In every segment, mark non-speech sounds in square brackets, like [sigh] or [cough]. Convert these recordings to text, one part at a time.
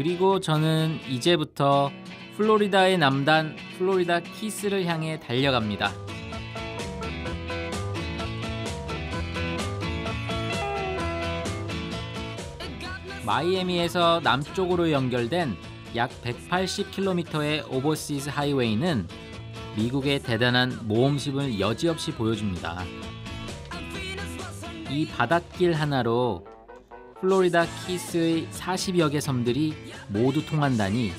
그리고 저는 이제부터 플로리다의 남단 플로리다 키스를 향해 달려갑니다. 마이애미에서 남쪽으로 연결된 약 180km의 오버시즈 하이웨이는 미국의 대단한 모험심을 여지없이 보여줍니다. 이 바닷길 하나로 플로리다 키스의 40여 개 섬들이 모두 통한다니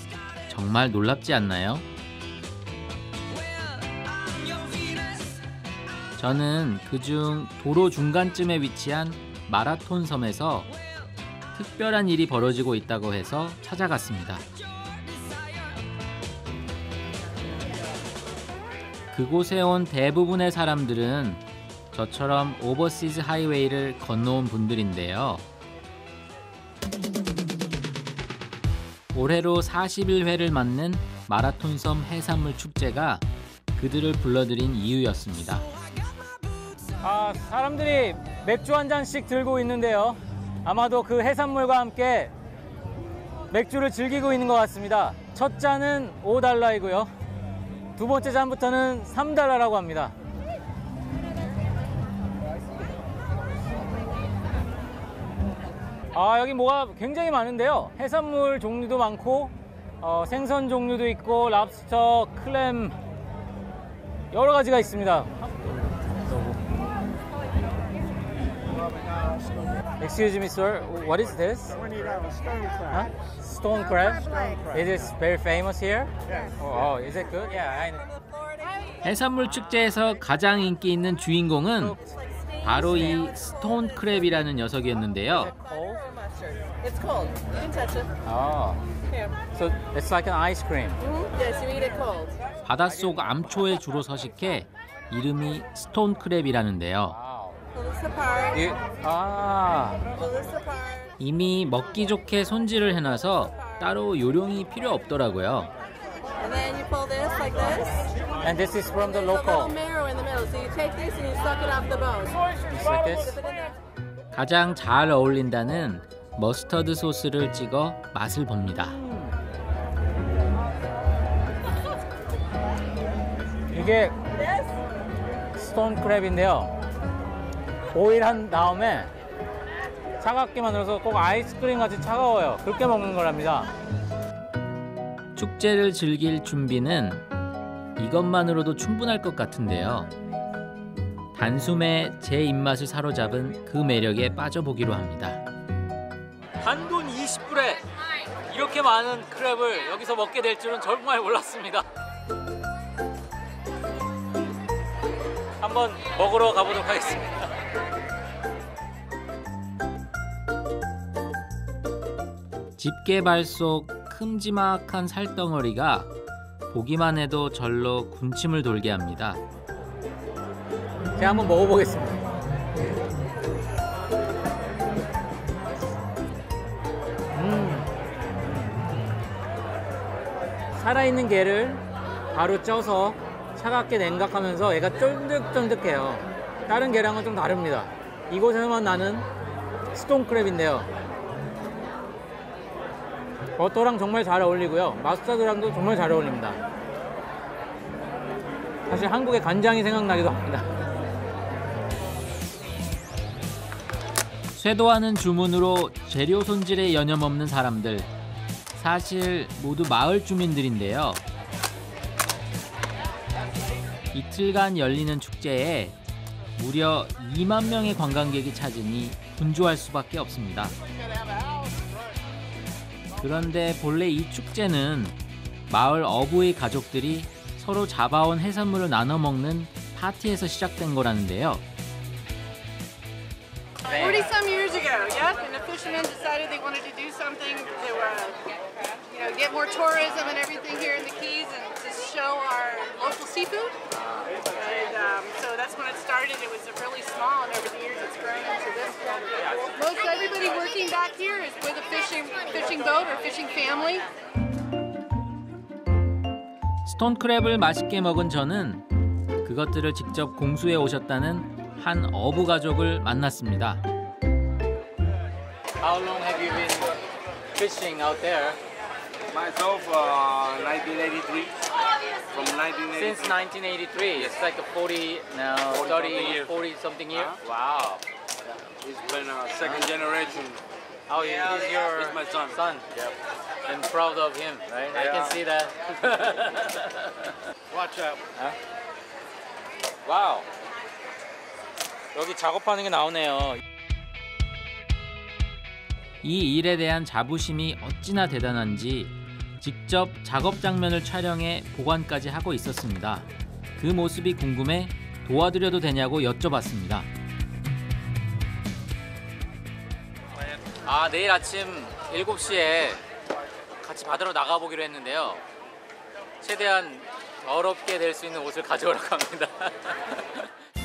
정말 놀랍지 않나요? 저는 그중 도로 중간쯤에 위치한 마라톤 섬에서 특별한 일이 벌어지고 있다고 해서 찾아갔습니다. 그곳에 온 대부분의 사람들은 저처럼 오버시즈 하이웨이를 건너온 분들인데요. 올해로 41회를 맞는 마라톤섬 해산물 축제가 그들을 불러들인 이유였습니다. 아, 사람들이 맥주 한 잔씩 들고 있는데요. 아마도 그 해산물과 함께 맥주를 즐기고 있는 것 같습니다. 첫 잔은 5달러이고요. 두 번째 잔부터는 3달러라고 합니다. 아, 여기 뭐가 굉장히 많은데요. 해산물 종류도 많고, 어, 생선 종류도 있고, 랍스터, 클램, 여러 가지가 있습니다. Excuse me, sir. What is this? Huh? Stone crab. It is very famous here. Oh, oh, is it good? Yeah, I know. 해산물 축제에서 가장 인기 있는 주인공은 바로 이 스톤 크랩이라는 녀석이었는데요. It's cold. You can touch it. Oh, Here. so it's like an ice cream. hmm Yes, you eat it cold. 바닷속 암초에 주로 서식해 이름이 스톤 크랩이라는데요. 이- 아. 이미 먹기 좋게 손질을 해놔서 따로 요령이 필요 없더라고요. And then you pull this like this. and this is from the There's a little local. marrow in the middle. So you take this and you suck it off the bone. Just like this. Dip it in there. 가장 잘 어울린다는 머스터드 소스를 찍어 맛을 봅니다. 이게 스톤 크랩인데요. 보일한 다음에 차갑게 만들어서 꼭 아이스크림 같이 차가워요. 그렇게 먹는 거랍니다. 축제를 즐길 준비는 이것만으로도 충분할 것 같은데요. 단숨에 제 입맛을 사로잡은 그 매력에 빠져보기로 합니다. 단돈 20불에 이렇게 많은 크랩을 여기서 먹게 될 줄은 정말 몰랐습니다. 한번 먹으러 가보도록 하겠습니다. 집게발 속 큼지막한 살덩어리가 보기만 해도 절로 군침을 돌게 합니다. 제가 한번 먹어보겠습니다. 살아있는 게를 바로 쪄서 차갑게 냉각하면서 얘가 쫀득쫀득해요. 다른 게랑은 좀 다릅니다. 이곳에서만 나는 스톤크랩인데요. 버터랑 정말 잘 어울리고요. 마스타드랑도 정말 잘 어울립니다. 사실 한국의 간장이 생각나기도 합니다. 쇄도하는 주문으로 재료 손질에 여념 없는 사람들. 사실 모두 마을 주민들인데요. 이틀간 열리는 축제에 무려 2만 명의 관광객이 찾으니 분주할 수밖에 없습니다. 그런데 본래 이 축제는 마을 어부의 가족들이 서로 잡아온 해산물을 나눠 먹는 파티에서 시작된 거라는데요. 40 some years ago, yep. And the fishermen decided they wanted to do something to, uh, get more tourism and everything here in the Keys and to show our local seafood. And um, so that's when it started. It was really small, and over the years it's grown into this. Most everybody working back here is with a fishing fishing boat or fishing family. 스톤 크랩을 맛있게 먹은 저는 그것들을 직접 공수해 오셨다는 한 어부 가족을 만났습니다. How long have you been fishing out there? Myself, uh, 1983. From 1983. Since 1983, it's like a 40 now, 40 30, something years. 40 something years. Uh-huh. Wow. It's been a second generation. Oh, yeah, he's your He's my son. son. Yep. And proud of him, right? I Yeah. can see that. Watch out. 와우. 여기 작업하는 게 나오네요. 이 일에 대한 자부심이 어찌나 대단한지 직접 작업 장면을 촬영해 보관까지 하고 있었습니다. 그 모습이 궁금해 도와드려도 되냐고 여쭤봤습니다. 아, 내일 아침 7시에 같이 받으러 나가보기로 했는데요. 최대한 더럽게 될 수 있는 옷을 가져오라고 합니다. [laughs]